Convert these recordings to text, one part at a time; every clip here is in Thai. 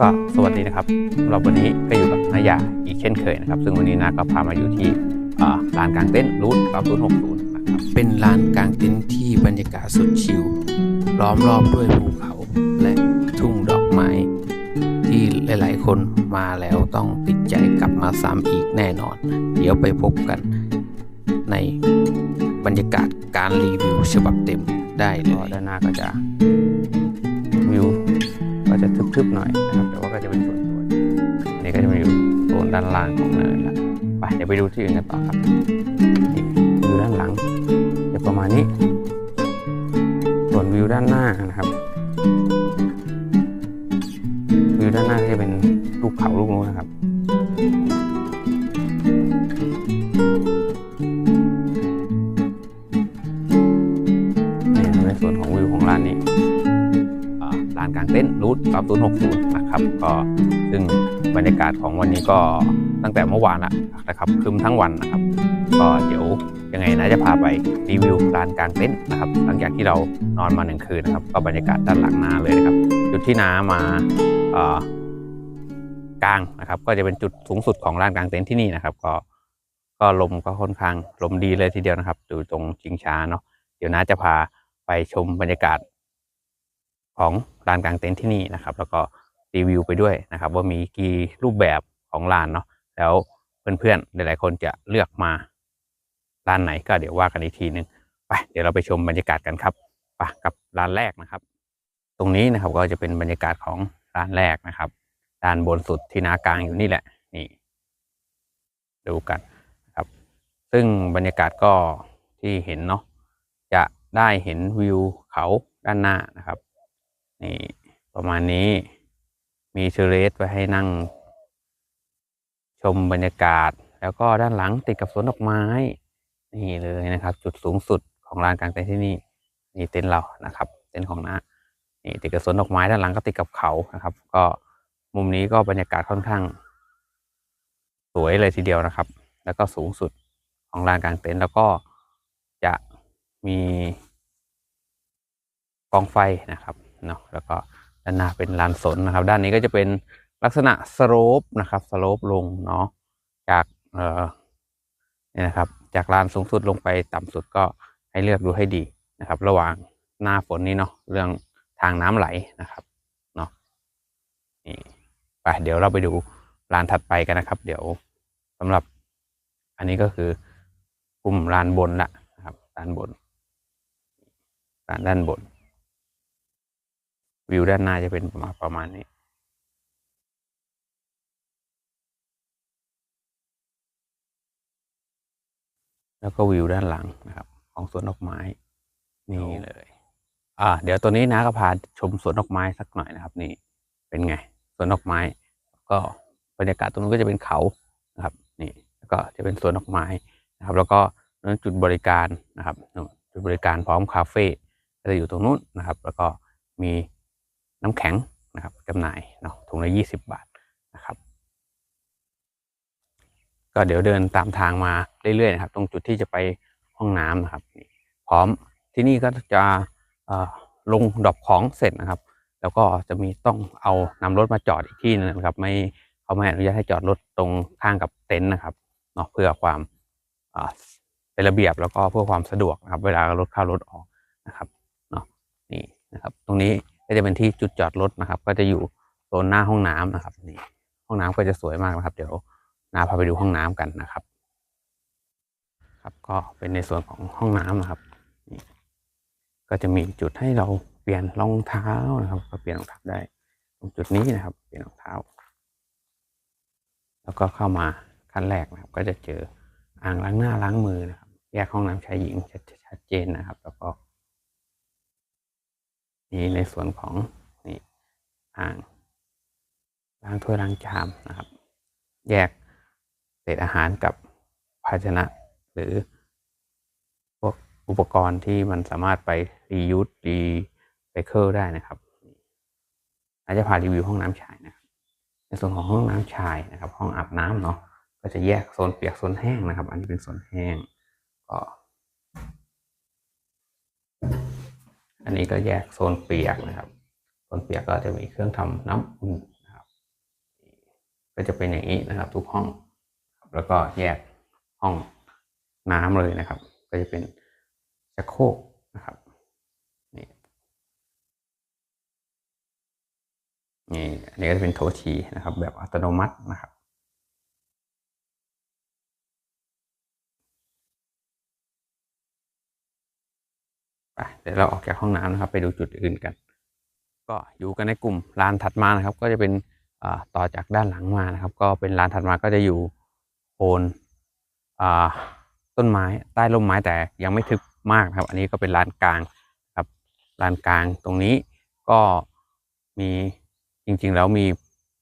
ก็สวัสดีนะครับสำหรับวันนี้ก็อยู่กับนายาอีกเช่นเคยนะครับ ซึ่งวันนี้นาก็พามาอยู่ที่อ่าลานกลางเต็นท์รูท9060นะครับเป็นลานกลางเต็นท์ที่บรรยากาศสุดชิลล้อมรอบด้วยภูเขาและทุ่งดอกไม้ ที่หลาย ๆ คนมาแล้วต้องติดใจกลับมาซ้ำอีกแน่นอน เดี๋ยวไปพบกันในบรรยากาศการรีวิวฉบับเต็มได้เลก็ยด้านหน้าก็จะวิว ก็จะทึบๆหน่อยนะครับแต่ว่าก็จะเป็นส่วนตัวนี่ก็จะมาอยู่โซนด้านล่างของเนินละไปเดี๋ยวไปดูที่อื่นกันต่อครับวิวด้านหลังจะประมาณนี้ ส่วนวิวด้านหน้านะครับวิวด้านหน้าก็จะเป็นลูกเขาลูกนู้นนะครับ กลางเต็นท์รูท3060 นะครับ ก็ซึ่งบรรยากาศของวันนี้ก็ตั้งแต่เมื่อวานละนะครับครึมทั้งวันนะครับ ก็เดี๋ยวยังไงนะจะพาไปรีวิวร้านกลางเต็นท์นะครับ หลังจากที่เรานอนมาหนึ่งคืนนะครับ ก็บรรยากาศด้านหลังนาเลยนะครับ จุดที่น้ามากลางนะครับ ก็จะเป็นจุดสูงสุดของร้านกลางเต็นท์ที่นี่นะครับ ก็ก็ลมก็ค่อนข้างลมดีเลยทีเดียวนะครับอยู่ตรงชิงช้าเนาะเดี๋ยวน้าจะพาไปชมบรรยากาศ ของลานกลางเต็นท์ที่นี่นะครับ แล้วก็รีวิวไปด้วยนะครับ ว่ามีกี่รูปแบบของลานเนาะแล้วเพื่อนๆหลายๆคนจะเลือกมาร้านไหนก็เดี๋ยวว่ากันอีกทีนึงไปเดี๋ยวเราไปชมบรรยากาศกันครับไปกับร้านแรกนะครับ ตรงนี้นะครับก็จะเป็นบรรยากาศของร้านแรกนะครับด้านบนสุดที่นากลางอยู่นี่แหละนี่ดูกันนะครับ ซึ่งบรรยากาศก็ที่เห็นเนาะจะได้เห็นวิวเขาด้านหน้านะครับ นี่ประมาณนี้มีเชเรสไว้ให้นั่ง ชมบรรยากาศ แล้วก็ด้านหลังติดกับสวนดอกไม้ นี่เลยนะครับ จุดสูงสุดของลานกลางเต็นท์ที่นี่นี่เต็นท์เรานะครับ เต็นท์ของน้านี่ติดกับสวนดอกไม้ด้านหลังก็ติดกับเขานะครับ ก็มุมนี้ก็บรรยากาศค่อนข้าง สวยเลยทีเดียวนะครับ แล้วก็สูงสุดของลานกลางเต็นท์แล้วก็จะมีกองไฟนะครับ เนาะแล้วก็ด้านหน้าเป็นลานสนนะครับ ด้านนี้ก็จะเป็นลักษณะสโลปนะครับสโลปลงเนาะจากเอ่อนี่ยนะครับจากลานสูงสุดลงไปต่ำสุดก็ให้เลือกดูให้ดีนะครับ ระหว่างหน้าฝนนี้เนาะเรื่องทางน้ำไหลนะครับเนาะนี่ไปเดี๋ยวเราไปดูลานถัดไปกันนะครับ เดี๋ยวสำหรับอันนี้ก็คือกลุ่มลานบนละนะครับลานบนลานด้านบน วิวด้านหน้าจะเป็นประมาณประมาณนี้แล้วก็วิวด้านหลังนะครับ ของสวนดอกไม้ นี่เลย อ่า เดี๋ยวตัวนี้นะก็พาชมสวนดอกไม้สักหน่อยนะครับ นี่เป็นไงสวนดอกไม้ ก็บรรยากาศตรงนู้นก็จะเป็นเขานะครับ นี่แล้วก็จะเป็นสวนดอกไม้นะครับ แล้วก็นั้นจุดบริการนะครับจุดบริการพร้อมคาเฟ่ก็จะอยู่ตรงนู้นนะครับ แล้วก็มี น้ำแข็งนะครับจำหน่ายเนาะถุงละยี่สิบบาทนะครับ ก็เดี๋ยวเดินตามทางมาเรื่อยๆนะครับ ตรงจุดที่จะไปห้องน้ำนะครับพร้อมที่นี่ก็จะลงดรอปของเสร็จนะครับ แล้วก็จะมีต้องเอานำรถมาจอดอีกที่นึงนะครับไม่เขาไม่อนุญาตให้จอดรถตรงข้างกับเต็นท์นะครับเนาะเพื่อความเป็นระเบียบแล้วก็เพื่อความสะดวกนะครับ เวลารถเข้ารถออกนะครับเนาะนี่นะครับ ตรงนี้ ก็จะเป็นที่จุดจอดรถนะครับ ก็จะอยู่โซนหน้าห้องน้ำนะครับนี่ห้องน้ำก็จะสวยมากนะครับ เดี๋ยวนาพาไปดูห้องน้ำกันนะครับ ครับก็เป็นในส่วนของห้องน้ำนะครับนี่ก็จะมีจุดให้เราเปลี่ยนรองเท้านะครับ ก็เปลี่ยนรองเท้าได้ ตรงจุดนี้นะครับ เปลี่ยนรองเท้า แล้วก็เข้ามาขั้นแรกนะครับ ก็จะเจออ่างล้างหน้าล้างมือนะครับ แยกห้องน้ำชายหญิงชัดเจนนะครับ แล้วก็ นี่ในส่วนของนี่อ่างล้างถ้วยล้างชามนะครับ แยกเศษอาหารกับภาชนะ หรือพวกอุปกรณ์ที่มันสามารถไปรียูสรีไซเคิลได้นะครับอาจจะพารีวิวห้องน้ำชายนะครับ ในส่วนของห้องน้ำชายนะครับ ห้องอาบน้ำเนาะก็จะแยกโซนเปียกโซนแห้งนะครับ อันนี้เป็นโซนแห้งก็ อันนี้ก็แยกโซนเปียกนะครับ โซนเปียกก็จะมีเครื่องทำน้ำอุ่นนะครับ ก็จะเป็นอย่างนี้นะครับ ทุกห้อง แล้วก็แยกห้องน้ำเลยนะครับ ก็จะเป็นชักโครกนะครับนี่นี่อันนี้ก็จะเป็นโถฉีนะครับ แบบอัตโนมัตินะครับ ไปเดี๋ยวเราออกจากห้องน้ำนะครับ ไปดูจุดอื่นกัน ก็อยู่กันในกลุ่มลานถัดมานะครับ ก็จะเป็นต่อจากด้านหลังมานะครับ ก็เป็นลานถัดมาก็จะอยู่โคนต้นไม้ใต้ร่มไม้แต่ยังไม่ทึบมากครับ อันนี้ก็เป็นลานกลางครับลานกลางตรงนี้ก็มีจริงๆแล้วมี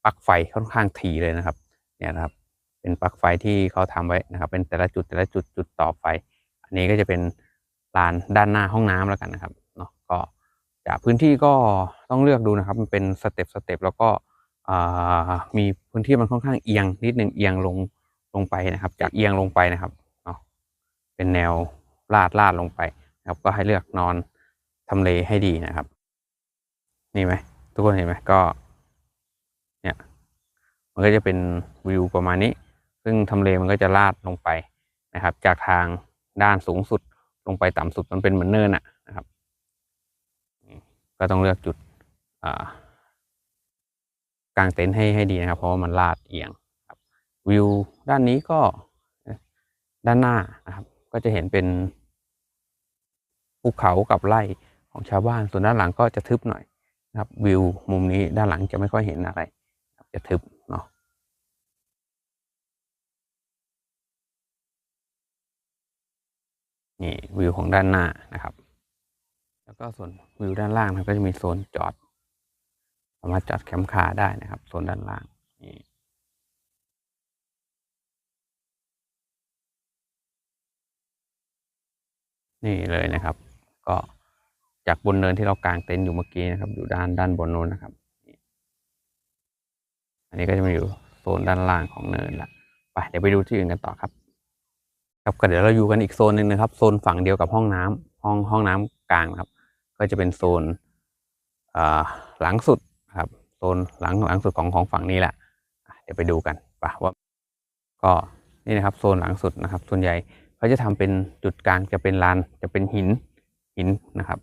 ปลั๊กไฟค่อนข้างถี่เลยนะครับเนี่ยนะครับ เป็นปลั๊กไฟที่เขาทำไว้นะครับ เป็นแต่ละจุดแต่ละจุดจุดต่อไฟ อันนี้ก็จะเป็น ลานด้านหน้าห้องน้ำแล้วกันนะครับเนาะก็จากพื้นที่ก็ต้องเลือกดูนะครับ มันเป็นสเต็ปสเต็ปแล้วก็มีพื้นที่มันค่อนข้างเอียงนิดหนึ่งเอียงลงลงไปนะครับ จากเอียงลงไปนะครับเนาะเป็นแนวลาดลาดลงไปนะครับ ก็ให้เลือกนอนทำเลให้ดีนะครับ นี่ไหมทุกคนเห็นไหมก็เนี่ยมันก็จะเป็นวิวประมาณนี้ ซึ่งทำเลมันก็จะลาดลงไปนะครับ จากทางด้านสูงสุด ลงไปต่ำสุดมันเป็นเหมือนเนินอะนะครับก็ต้องเลือกจุดอ่ากางเต็นท์ให้ให้ดีนะครับ เพราะว่ามันลาดเอียงครับวิวด้านนี้ก็ด้านหน้านะครับ ก็จะเห็นเป็นภูเขากับไร่ของชาวบ้าน ส่วนด้านหลังก็จะทึบหน่อยนะครับ วิวมุมนี้ด้านหลังจะไม่ค่อยเห็นอะไรจะทึบเนี่วิวของด้านหน้านะครับ แล้วก็ส่วนวิวด้านล่างนะก็จะมีโซนจอดสามารถจอดแคมป์คาร์ได้นะครับโซนด้านล่างนี่นี่เลยนะครับ ก็จากบนเนินที่เรากางเต็นท์อยู่เมื่อกี้นะครับ อยู่ด้านด้านบนโน้นนะครับ อันนี้ก็จะมาอยู่โซนด้านล่างของเนินละไปเดี๋ยวไปดูที่อื่นกันต่อครับ ครับก็เดี๋ยวเราอยู่กันอีกโซนหนึ่งนะครับ โซนฝั่งเดียวกับห้องน้ำห้องห้องน้ำกลางครับ ก็จะเป็นโซนหลังสุดครับโซนหลังหลังสุดของของฝั่งนี้แหละเดี๋ยวไปดูกันปะว่าก็นี่นะครับโซนหลังสุดนะครับ ส่วนใหญ่เขาจะทำเป็นจุดกลางจะเป็นลานจะเป็นหินหินนะครับ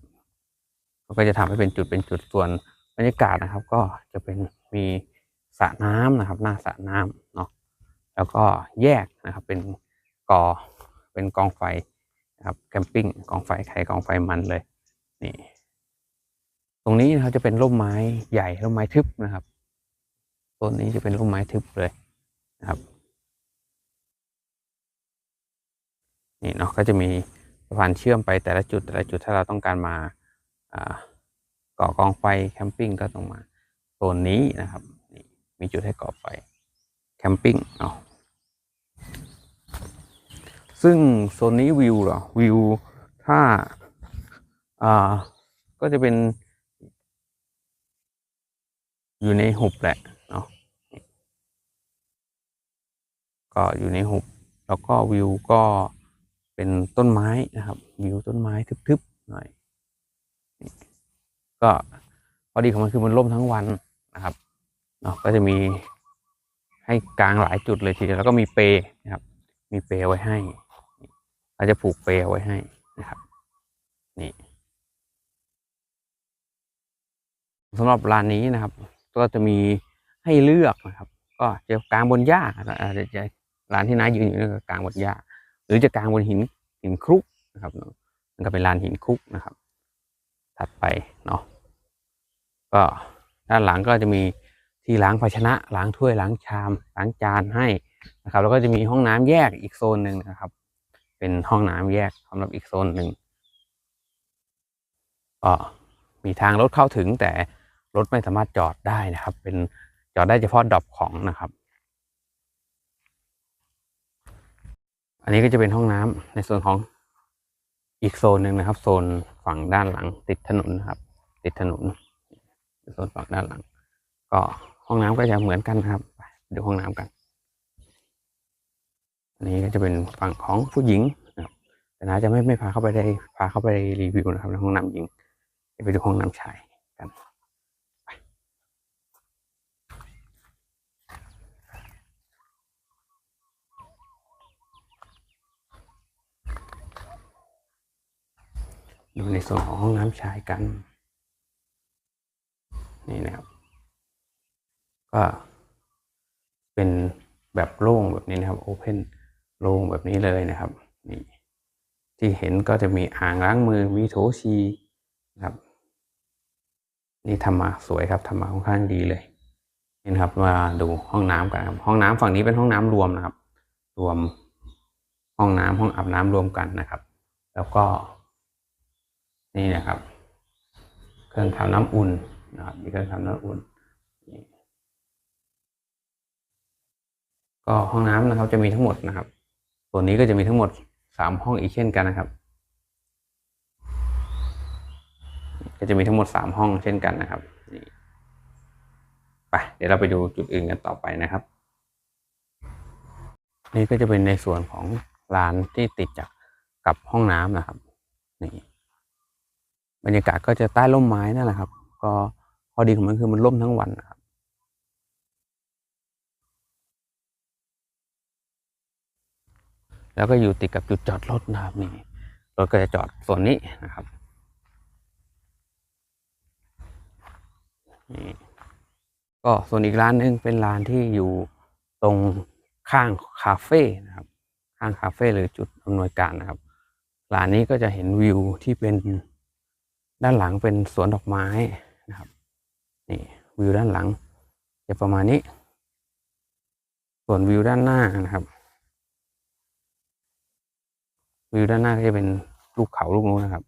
เขาก็จะทำให้เป็นจุดเป็นจุดส่วนบรรยากาศนะครับ ก็จะเป็นมีสระน้ำนะครับ หน้าสระน้ำเนาะแล้วก็แยกนะครับเป็นกอ เป็นกองไฟนะครับแคมปิ้งกองไฟใครกองไฟมันเลยนี่ตรงนี้นะครับจะเป็นร่มไม้ใหญ่ร่มไม้ทึบนะครับต้นนี้จะเป็นร่มไม้ทึบเลยนะครับนี่เนาะก็จะมีสะพานเชื่อมไปแต่ละจุดแต่ละจุดถ้าเราต้องการมาอ่าก่อกองไฟแคมปิ้งก็ต้องมาโซนนี้นะครับนี่มีจุดให้ก่อไฟแคมปิ้งเนาะ ซึ่งโซนนี้วิวเหรอ วิว ถ้า อ่า ก็จะเป็น อยู่ในหุบแหละเนาะก็อยู่ในหุบ แล้วก็วิวก็เป็นต้นไม้นะครับ วิวต้นไม้ทึบๆหน่อย ก็พอดีของมันคือมันร่มทั้งวันนะครับเนาะก็จะมีให้กลางหลายจุดเลยทีเดียวแล้วก็มีเปนะครับ มีเปไว้ให้ เราจะผูกเปลไว้ให้นะครับ นี่สำหรับร้านนี้นะครับ ก็จะมีให้เลือกนะครับ ก็จะกลางบนหญ้าอาจจะร้านที่น้ายืนอยู่นี่ก็กลางบนหญ้าหรือจะกลางบนหินหินคลุกนะครับมันก็เป็นลานหินคลุกนะครับ ถัดไปเนาะก็ด้านหลังก็จะมีที่ล้างภาชนะล้างถ้วยล้างชามล้างจานให้นะครับ แล้วก็จะมีห้องน้ำแยกอีกโซนหนึ่งนะครับ เป็นห้องน้ำแยกสำหรับอีกโซนหนึ่งก็มีทางรถเข้าถึงแต่รถไม่สามารถจอดได้นะครับ เป็นจอดได้เฉพาะดรอปของนะครับ อันนี้ก็จะเป็นห้องน้ำในส่วนของอีกโซนหนึ่งนะครับ โซนฝั่งด้านหลัง ติดถนนนะครับ ติดถนนโซนฝั่งด้านหลัง ก็ห้องน้ำก็จะเหมือนกันนะครับ ไปดูห้องน้ำกันันนี้ก็จะเป็นฝั่งของผู้หญิงนะครับแต่น้าจะไม่ไม่พาเข้าไปได้พาเข้าไปรีวิวนะครับในห้องน้ำหญิงไปดูห้องน้ำชายกันดูในส่วนของห้องน้ำชายกัน นี่นะครับ ก็เป็นแบบโล่งแบบนี้นะครับโอเพน โล่งแบบนี้เลยนะครับนี่ที่เห็นก็จะมีอ่างล้างมือมีโถชีนะครับ นี่ทำมาสวยครับทำมาค่อนข้างดีเลยนี่นะครับมาดูห้องน้ำกันครับห้องน้ำฝั่งนี้เป็นห้องน้ำรวมนะครับ รวมห้องน้ำห้องอาบน้ำรวมกันนะครับ แล้วก็ นี่นะครับ เครื่องทำน้ำอุ่นนะครับมีเครื่องทำน้ำอุ่นนี่ก็ห้องน้ำนะครับจะมีทั้งหมดนะครับ ส่วนนี้ก็จะมีทั้งหมดสามห้องอีกเช่นกันนะครับ ก็จะมีทั้งหมดสามห้องเช่นกันนะครับนี่ไปเดี๋ยวเราไปดูจุดอื่นกันต่อไปนะครับ นี่ก็จะเป็นในส่วนของลานที่ติดจากกับห้องน้ำนะครับนี่บรรยากาศก็จะใต้ร่มไม้นั่นแหละครับ ก็พอดีของมันคือมันร่มทั้งวันนะครับ แล้วก็อยู่ติดกับจุดจอดรถนะครับนี่รถก็จะจอดส่วนนี้นะครับนี่ก็ส่วนอีกร้านหนึงเป็นร้านที่อยู่ตรงข้างคาเฟ่นะครับ ข้างคาเฟ่หรือจุดอำนวยการนะครับร้านนี้ก็จะเห็นวิวที่เป็นด้านหลังเป็นสวนดอกไม้นะครับนี่วิวด้านหลังจะประมาณนี้ ส่วนวิวด้านหน้านะครับ วิวด้านหน้าก็จะเป็นลูกเขาลูกนู้นนะครับ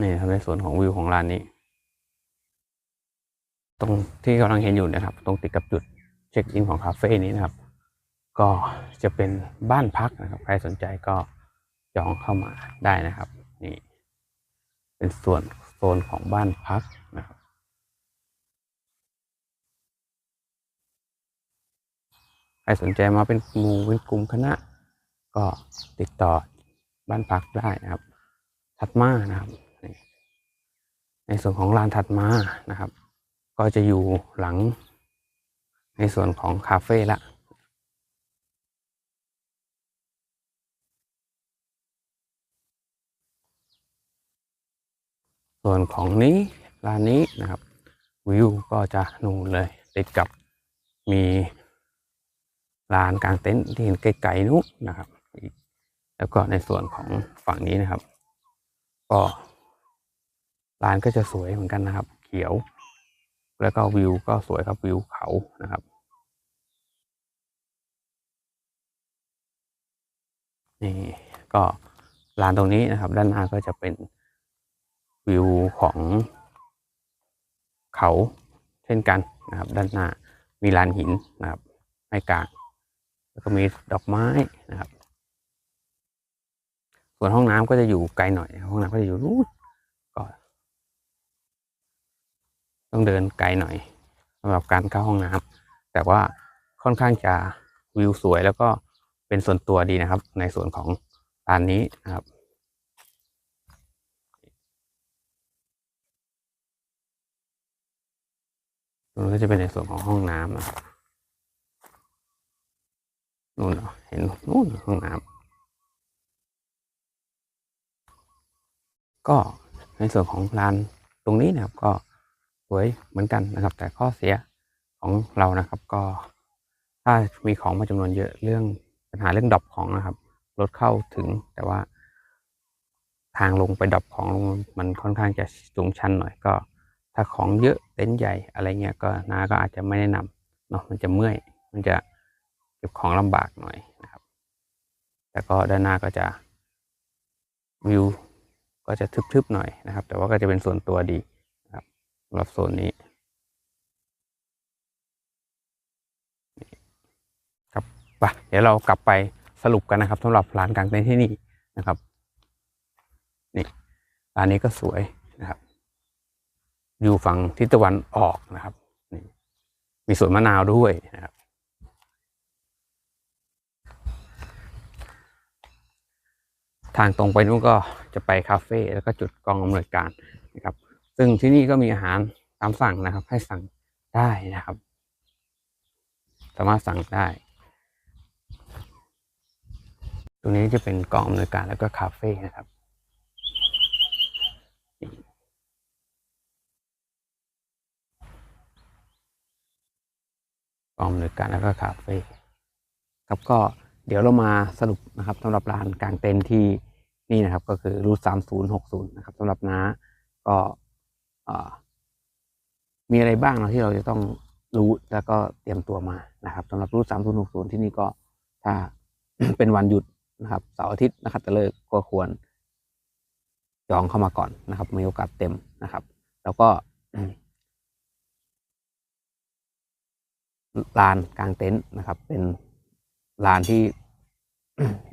นี่ครับในส่วนของวิวของร้านนี้ ตรงที่กำลังเห็นอยู่นะครับ ตรงติดกับจุดเช็คอินของคาเฟ่นี้นะครับ ก็จะเป็นบ้านพักนะครับ ใครสนใจก็จองเข้ามาได้นะครับ นี่ เป็นส่วนโซนของบ้านพักนะครับ ใครสนใจมาเป็นหมู่เป็นกลุ่มคณะ ก็ติดต่อบ้านพักได้นะครับ ถัดมานะครับ ในส่วนของลานถัดมานะครับ ก็จะอยู่หลัง ในส่วนของคาเฟ่ละส่วนของนี้ร้านนี้นะครับวิวก็จะนูนเลยติดกับมี ลานกลางเต็นท์ที่เห็นไกลๆนู้นนะครับ แล้วก็ในส่วนของฝั่งนี้นะครับ ก็ลานก็จะสวยเหมือนกันนะครับ เขียว แล้วก็วิวก็สวยครับวิวเขานะครับนี่ก็ลานตรงนี้นะครับ ด้านหน้าก็จะเป็นวิวของเขาเช่นกันนะครับ ด้านหน้ามีลานหินนะครับให้กลาง แล้วก็มีดอกไม้นะครับ ส่วนห้องน้ำก็จะอยู่ไกลหน่อย ห้องน้ำก็จะอยู่นู้นก็ต้องเดินไกลหน่อยสำหรับการเข้าห้องน้ำแต่ว่าค่อนข้างจะวิวสวยแล้วก็เป็นส่วนตัวดีนะครับ ในส่วนของลานนี้นะครับตรงนี้ก็จะเป็นในส่วนของห้องน้ำนะครับ นู่นเห็นนู่นห้องน้ำก็ในส่วนของลานตรงนี้นะครับ ก็สวยเหมือนกันนะครับ แต่ข้อเสียของเรานะครับ ก็ถ้ามีของมาจำนวนเยอะเรื่องปัญหาเรื่องดรอปของนะครับรถเข้าถึงแต่ว่า ทางลงไปดรอปของลงมันค่อนข้างจะสูงชันหน่อยก็ ถ้าของเยอะเต็นท์ใหญ่อะไรเงี้ยก็น้าก็อาจจะไม่แนะนำเนาะมันจะเมื่อยมันจะ เก็บของลำบากหน่อยนะครับ แต่ก็ด้านหน้าก็จะวิวก็จะทึบๆหน่อยนะครับ แต่ว่าก็จะเป็นส่วนตัวดีนะครับสำหรับโซนนี้ครับไปเดี๋ยวเรากลับไปสรุปกันนะครับสำหรับร้านกลางเต็นท์ที่นี่นะครับนี่ร้านนี้ก็สวยนะครับ อยู่ฝั่งทิศตะวันออกนะครับนี่มีสวนมะนาวด้วยนะครับ ทางตรงไปนู้นก็จะไปคาเฟ่แล้วก็จุดกองอำนวยการนะครับ ซึ่งที่นี่ก็มีอาหารตามสั่งนะครับ ให้สั่งได้นะครับ สามารถสั่งได้ ตรงนี้จะเป็นกองอำนวยการแล้วก็คาเฟ่นะครับกองอำนวยการแล้วก็คาเฟ่ครับก็ เดี๋ยวเรามาสรุปนะครับสำหรับลานกลางเต็นท์ที่นี่นะครับ ก็คือรูทสามศูนย์หกศูนย์นะครับสำหรับน้าก็มีอะไรบ้างเนาะที่เราจะต้องรู้แล้วก็เตรียมตัวมานะครับสำหรับรูทสามศูนย์หกศูนย์ที่นี่ก็ถ้าเป็นวันหยุดนะครับเสาร์อาทิตย์นะครับจะเลิกก็ควรจองเข้ามาก่อนนะครับ มีโอกาสเต็มนะครับ แล้วก็ลานกลางเต็นท์นะครับ เป็น ลานที่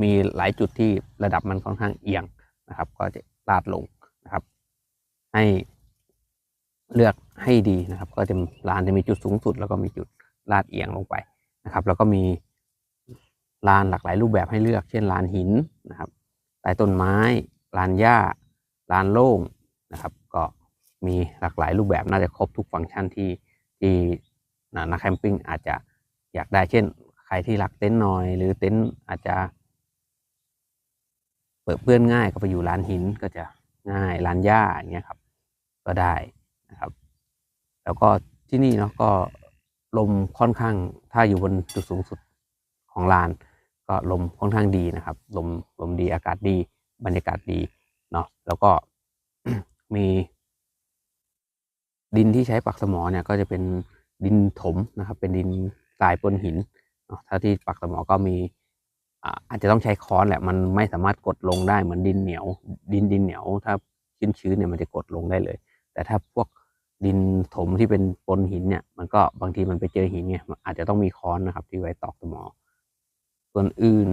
มีหลายจุดที่ระดับมันค่อนข้างเอียงนะครับ ก็จะลาดลงนะครับ ให้เลือกให้ดีนะครับ ก็จะลานจะมีจุดสูงสุด แล้วก็มีจุดลาดเอียงลงไปนะครับ แล้วก็มีลานหลากหลายรูปแบบให้เลือก เช่นลานหินนะครับใต้ต้นไม้ลานหญ้าลานโล่งนะครับ ก็มีหลากหลายรูปแบบน่าจะครบทุกฟังก์ชันที่ที่นะนักแคมปิ้งอาจจะอยากได้เช่น ใครที่รักเต็นท์น้อย หรือเต็นท์อาจจะ เปิดเปื้อนง่ายก็ไปอยู่ร้านหินก็จะง่ายร้านหญ้าอย่างเงี้ยครับ ก็ได้นะครับ แล้วก็ที่นี่เนาะก็ลมค่อนข้างถ้าอยู่บนจุดสูงสุดของลาน ก็ลมค่อนข้างดีนะครับ ลมลมดีอากาศดี บรรยากาศดีเนาะแล้วก็มี ดินที่ใช้ปักสมอเนี่ยก็จะเป็นดินถมนะครับ เป็นดินทรายปนหิน ถ้าที่ปักสมอก็มีอาจจะต้องใช้ค้อนแหละมันไม่สามารถกดลงได้เหมือนดินเหนียว ดินดินเหนียว ถ้าชื้นชื้นเนี่ยมันจะกดลงได้เลย แต่ถ้าพวกดินถมที่เป็นปนหินเนี่ย มันก็บางทีมันไปเจอหินเนี่ยอาจจะต้องมีค้อนนะครับ ที่ไว้ตอกสมอ ส่วนอื่น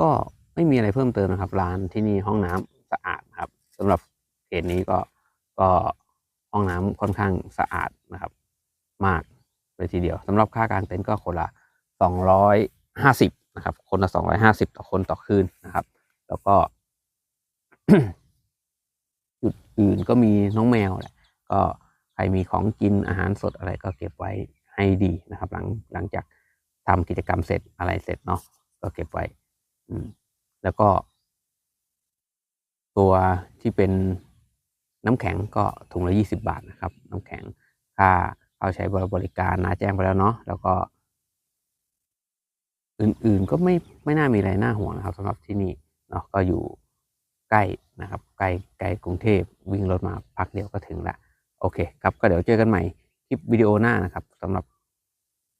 ก็ไม่มีอะไรเพิ่มเติมนะครับร้านที่นี่ห้องน้ำสะอาดครับสำหรับเขตนี้ก็ก็ห้องน้ำค่อนข้างสะอาดนะครับ มาก เลยทีเดียวสำหรับค่ากางเต็นท์ก็คนละสองร้อยห้าสิบนะครับ คนละสองร้อยห้าสิบต่อคนต่อคืนนะครับ แล้วก็จุดอื่นก็มีน้องแมวแหละ ก็ใครมีของกินอาหารสดอะไรก็เก็บไว้ให้ดีนะครับ หลังหลังจากทำกิจกรรมเสร็จอะไรเสร็จเนาะก็เก็บไว้ อืม แล้วก็ ตัวที่เป็นน้ำแข็งก็ถุงละยี่สิบาทนะครับ น้ำแข็งค่า เข้าใช้บริการนาแจ้งไปแล้วเนาะแล้วก็ อื่นๆก็ไม่ไม่น่ามีอะไรน่าห่วงนะครับสำหรับที่นี่เนาะก็อยู่ใกล้นะครับใกล้ใกล้กรุงเทพวิ่งรถมาพักเดียวก็ถึงละโอเคครับก็เดี๋ยวเจอกันใหม่คลิปวิดีโอหน้านะครับสำหรับ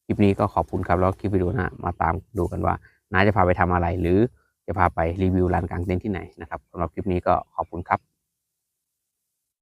คลิปนี้ก็ขอบคุณครับแล้วคลิปวิดีโอหน้ามาตามดูกันว่าน้าจะพาไปทำอะไรหรือจะพาไปรีวิวลานกลางเต็นท์ที่ไหนนะครับสำหรับคลิปนี้ก็ขอบคุณครับ